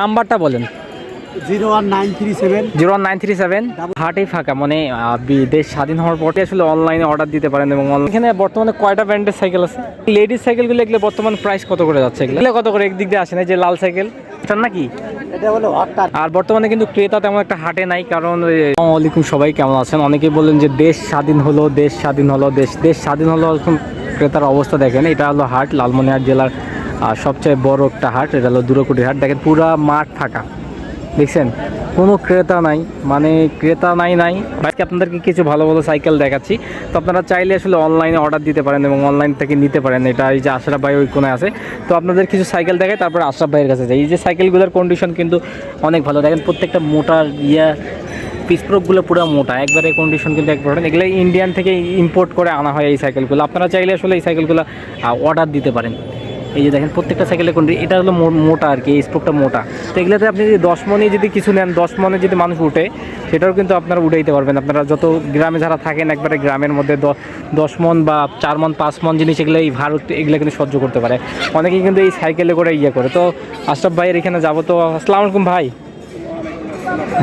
নাম্বারটা বলেন। Zero one nine three seven. Zero one nine three seven. হাটেই ফাঁকা মানে দেশ স্বাধীন হওয়ার পরে আসলে অনলাইনে অর্ডার দিতে পারেন এবং এখানে বর্তমানে কয়টা ব্র্যান্ডের সাইকেল আছে? লেডিস সাইকেলগুলো এগুলো বর্তমান প্রাইস কত করে যাচ্ছে এগুলো? কত করে? একদিক দিয়ে আসে না যে লাল সাইকেল এটা নাকি? আর বর্তমানে কিন্তু ক্রেতা তেমন একটা হাটে নাই কারণ সবাই কেমন আছেন? অনেকেই বললেন যে দেশ স্বাধীন হলো দেশ স্বাধীন হলো দেশ দেশ স্বাধীন হলো এখন ক্রেতার অবস্থা দেখেন এটা হলো হাট লালমনিরহাট জেলার আহ, সবচেয়ে বড় একটা হাট এটা হলো দুরকুটির হাট। দেখেন পুরা মাঠ ফাঁকা। দেখছেন? কোনো ক্রেতা নাই। মানে ক্রেতা নাই নাই। আজকে আপনাদেরকে কিছু ভালো ভালো সাইকেল দেখাচ্ছি। তো আপনারা চাইলে আসলে অনলাইনে অর্ডার দিতে পারেন এবং অনলাইন থেকে নিতে পারেন। এটা এই যে আশরাফ ভাই ওই কোণে আছে। তো আপনাদের কিছু সাইকেল দেখায় তারপর আশরাফ ভাইয়ের কাছে যাই। এই যে সাইকেলগুলোর কন্ডিশন কিন্তু অনেক ভালো। দেখেন প্রত্যেকটা মোটার ইয়া পিসপ্রোপগুলো পুরো মোটা। একবারে কন্ডিশন কিন্তু একবারে এগুলো ইন্ডিয়ান থেকে ইম্পোর্ট করে আনা হয় এই সাইকেলগুলো। আপনারা চাইলে আসলে এই সাইকেলগুলো অর্ডার দিতে পারেন। এই যে দেখেন প্রত্যেকটা সাইকেলে কোন এটা হলো মোটা আর কি এই স্পোকটা মোটা। তো এগুলোতে আপনি যদি দশ মনে যদি কিছু নেন দশ মনে যদি মানুষ উঠে সেটাও কিন্তু আপনারা উঠাইতে পারবেন। আপনারা যত গ্রামে যারা থাকেন একবারে গ্রামের মধ্যে দশ মন বা চার মন পাঁচ মন জিনিস এগুলো এই ভারত এগুলো কিন্তু সহ্য করতে পারে। অনেকেই কিন্তু এই সাইকেলে করে ইয়ে করে। তো আশরাফ ভাইয়ের এখানে যাব তো। আসসালাম আলাইকুম ভাই।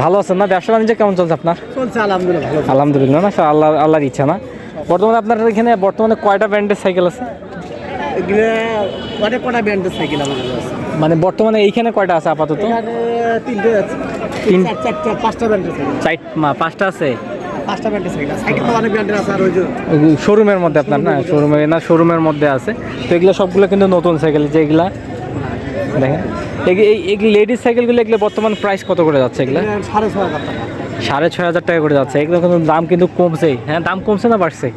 ভালো আছেন না? ব্যবসা বাণিজ্য কেমন চলছে আপনার? চলছে আলহামদুলিল্লাহ আলহামদুলিল্লাহ না আল্লাহ আল্লাহর ইচ্ছা না। বর্তমানে আপনার এখানে বর্তমানে কয়টা ব্র্যান্ডের সাইকেল আছে? অনেক কটা ব্র্যান্ডের সাইকেল আমাদের আছে মানে বর্তমানে এইখানে কয়টা আছে আপাতত? তিনটে আছে। তিন- চারটা পাঁচটা ব্র্যান্ডের সাইকেল চার মা- পাঁচটা আছে? পাঁচটা ব্র্যান্ডের সাইকেল সাইকেল তো অনেক ব্র্যান্ডের আছে আর ওই যে শোরুমের মধ্যে আপনার না? শোরুমে না শোরুমের মধ্যে আছে। তো এগুলো সবগুলো কিন্তু নতুন সাইকেল যে এগুলা? দেখেন। এই লেডিস সাইকেলগুলো এগুলো বর্তমান প্রাইস কত করে যাচ্ছে এগুলো? এগুলো সাড়ে ছয় হাজার টাকা। সাড়ে ছয় হাজার টাকা করে যাচ্ছে। এগুলো কিন্তু দাম কিন্তু কমছে। হ্যাঁ দাম কমছে না বাড়ছে?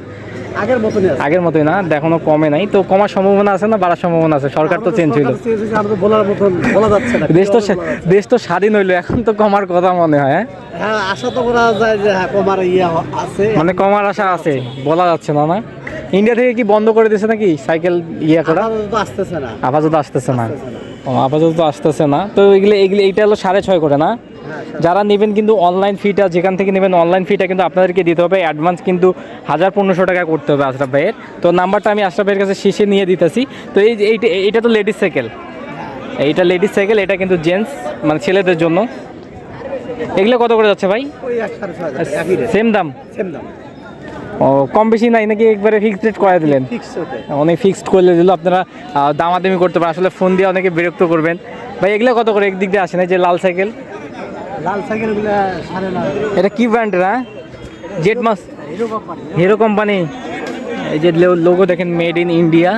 আগের মতনই আগের মতোই না এখনও কমে নাই। তো কমার সম্ভাবনা আছে না বাড়ার সম্ভাবনা আছে? সরকার তো চেঞ্জ হইল। বলার মতন বলা যাচ্ছে না দেশ তো দেশ তো স্বাধীন হইল এখন তো কমার কথা মনে হয় হ্যাঁ? হ্যাঁ আশা তো করা যায় যে হ্যাঁ কমার ইয়ে আছে। মানে কমার আশা আছে বলা যাচ্ছে না না? ইন্ডিয়া থেকে কি বন্ধ করে দিয়েছে নাকি সাইকেল ইয়ে করা? আসতেছে না। আপাতত আসতেছে না। আপাতত আসতেছে না। তো এগুলো এগুলো এইটা হলো সাড়ে ছয় করে না? যারা নেবেন কিন্তু অনলাইন ফিটা যেখান থেকে নেবেন অনলাইন ফিটা কিন্তু আপনাদেরকে দিতে হবে। অ্যাডভান্স কিন্তু হাজার পনেরোশো টাকা করতে হবে আশরাফ ভাইয়ের। তো নাম্বারটা আমি আশরাফ ভাইয়ের কাছে শেষে নিয়ে দিতেছি। তো এই এইটা তো লেডিস সাইকেল এইটা লেডিস সাইকেল এটা কিন্তু জেন্টস মানে ছেলেদের জন্য। এগুলো কত করে যাচ্ছে ভাই? সেম দাম? সেম দাম। ও কম বেশি নাই নাকি? একবারে ফিক্সড রেট করে দিলেন। অনেক ফিক্সড করলে দিল আপনারা দামাদামি করতে পারেন। আসলে ফোন দিয়ে অনেকে বিরক্ত করবেন। ভাই এগুলো কত করে? একদিক দিয়ে আসে না যে লাল সাইকেল লাল সাইকেলগুলো সাড়ে নয় এটা কি ব্র্যান্ডের হ্যাঁ জেট মাস হিরো কোম্পানি হিরো কোম্পানি এই যে লোগো দেখেন made in India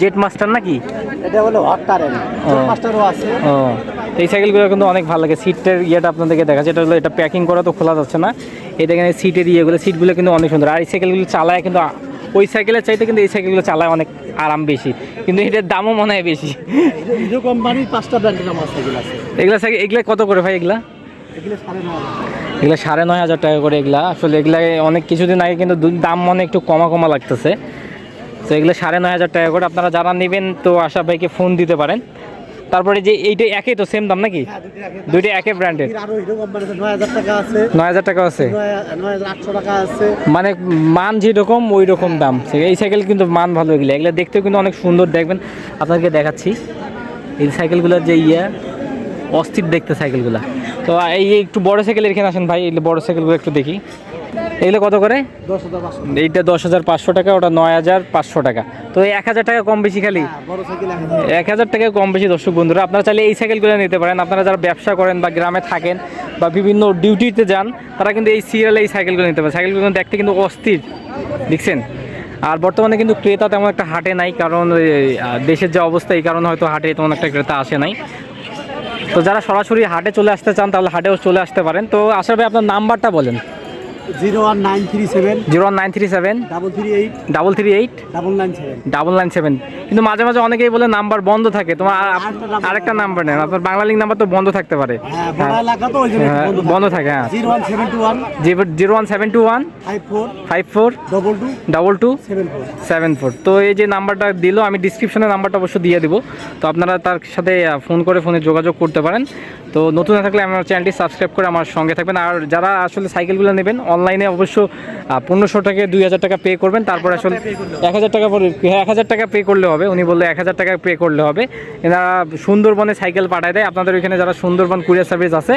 Jet Master নাকি? এটা হলো হট। মাস্টারও আছে। ও। এই সাইকেলগুলো কিন্তু অনেক ভালো লাগে। সিটের ইয়েটা আপনাদেরকে দেখা এটা হলো এটা প্যাকিং করা তো খোলা যাচ্ছে না। এই দেখেন এই সিটের ইয়েগুলো সিটগুলো কিন্তু অনেক সুন্দর। আর এই সাইকেলগুলো চালায় কিন্তু ওই সাইকেলের চাইতে কিন্তু এই সাইকেলগুলো চালায় অনেক আরাম বেশি। কিন্তু এটার দামও মনে হয় বেশি। হিরো- হিরো কোম্পানির পাঁচটা ব্র্যান্ডের আমার আছে এগুলা সাইকেল এগুলা কত করে ভাই এগুলা? এগুলো সাড়ে নয় হাজার। এগুলা সাড়ে নয় হাজার টাকা করে এগুলা। আসলে এগুলা অনেক কিছুদিন আগে কিন্তু দাম মনে একটু কমা কমা লাগতেছে। তো এগুলো সাড়ে নয় হাজার টাকা করে। আপনারা যারা নেবেন তো আশা ভাইকে ফোন দিতে পারেন। তারপরে যে এইটা একই তো সেম দাম নাকি? হ্যাঁ, দুইটা একে- দুইটা একই ব্র্যান্ডের নয় হাজার টাকা আছে। মানে মান যেরকম ওই রকম দাম এই সাইকেল কিন্তু মান ভালো এগুলো এগুলো দেখতেও কিন্তু অনেক সুন্দর। দেখবেন আপনাদেরকে দেখাচ্ছি। এই সাইকেলগুলোর যে ইয়ে অস্থির দেখতে সাইকেলগুলো তো এই একটু বড় সাইকেল এখানে আসেন ভাই এই বড় সাইকেলগুলো একটু দেখি। এগুলো কত করে? এইটা দশ হাজার পাঁচশো টাকা ওটা নয় হাজার পাঁচশো টাকা। তো এক হাজার টাকা কম বেশি খালি? হ্যাঁ, এক হাজার। টাকা কম বেশি দর্শক বন্ধুরা। আপনারা চাইলে এই সাইকেলগুলো নিতে পারেন। আপনারা যারা ব্যবসা করেন বা গ্রামে থাকেন বা বিভিন্ন ডিউটিতে যান তারা কিন্তু এই সিরিয়ালে এই সাইকেলগুলো নিতে পারেন। সাইকেলগুলো দেখতে কিন্তু অস্থির দেখছেন? আর বর্তমানে কিন্তু ক্রেতা তেমন একটা হাটে নাই কারণ দেশের যে অবস্থা এই কারণে হয়তো হাটে তেমন একটা ক্রেতা আসে নাই। তো যারা সরাসরি হাটে চলে আসতে চান তাহলে হাটেও চলে আসতে পারেন। তো আসার ভাই আপনার নাম্বারটা বলেন। Zero one nine three seven zero nine three seven double three eight double three eight double nine seven double nine seven কিন্তু মাঝে মাঝে অনেকেই বলে নাম্বার বন্ধ থাকে। তোমার আরেকটা নাম্বার নেন আপনার বাংলা লিঙ্ক নাম্বার তো বন্ধ থাকতে পারে। হ্যাঁ জন্য হ্যাঁ, বন্ধ থাকে। হ্যাঁ। Zero one seven two one zero one seven two one five four five four double two double two seven four seven four. তো এই যে নাম্বারটা দিল আমি ডিসক্রিপশনে নাম্বারটা অবশ্য দিয়ে দিব। তো আপনারা তার সাথে ফোন করে ফোনে যোগাযোগ করতে পারেন। তো নতুন না থাকলে আমার চ্যানেলটি সাবস্ক্রাইব করে আমার সঙ্গে থাকবেন। আর যারা আসলে সাইকেলগুলো নেবেন অনলাইনে অবশ্য পনেরোশো টাকা দুই হাজার টাকা পে করবেন। তারপর আসলে এক হাজার টাকা হ্যাঁ এক হাজার টাকা পে করলে হবে। উনি বলল এক হাজার টাকা পে করলে হবে। এনারা সুন্দরবনে সাইকেল পাঠায় দেয়। আপনাদের ওইখানে যারা সুন্দরবন কুরিয়ার সার্ভিস আছে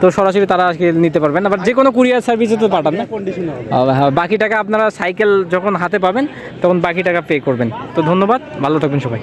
তো সরাসরি তারা আজকে নিতে পারবেন আবার যে কোনো কুরিয়ার সার্ভিসে তো পাঠান হ্যাঁ, বাকি টাকা আপনারা সাইকেল যখন হাতে পাবেন তখন বাকি টাকা পে করবেন। তো ধন্যবাদ ভালো থাকবেন সবাই।